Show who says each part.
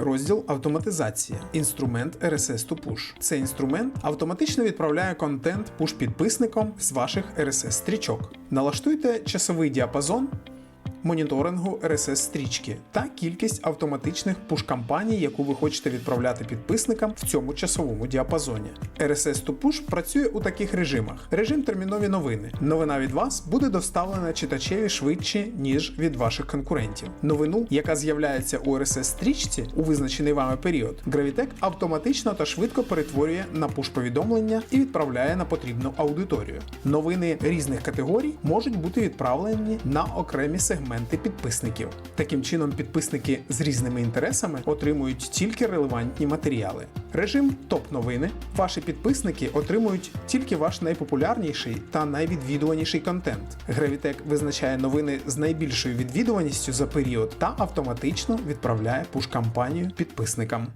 Speaker 1: Розділ автоматизація. Інструмент RSS to Push. Цей інструмент автоматично відправляє контент push підписникам з ваших RSS стрічок. Налаштуйте часовий діапазон моніторингу RSS стрічки та кількість автоматичних пуш-кампаній, яку ви хочете відправляти підписникам в цьому часовому діапазоні. RSS to Push працює у таких режимах: режим термінові новини. Новина від вас буде доставлена читачеві швидше, ніж від ваших конкурентів. Новину, яка з'являється у RSS стрічці у визначений вами період, Gravitech автоматично та швидко перетворює на пуш-повідомлення і відправляє на потрібну аудиторію. Новини різних категорій можуть бути відправлені на окремі сегменти підписників. Таким чином, підписники з різними інтересами отримують тільки релевантні матеріали. Режим топ-новини. Ваші підписники отримують тільки ваш найпопулярніший та найвідвідуваніший контент. Гревітек визначає новини з найбільшою відвідуваністю за період та автоматично відправляє пуш-кампанію підписникам.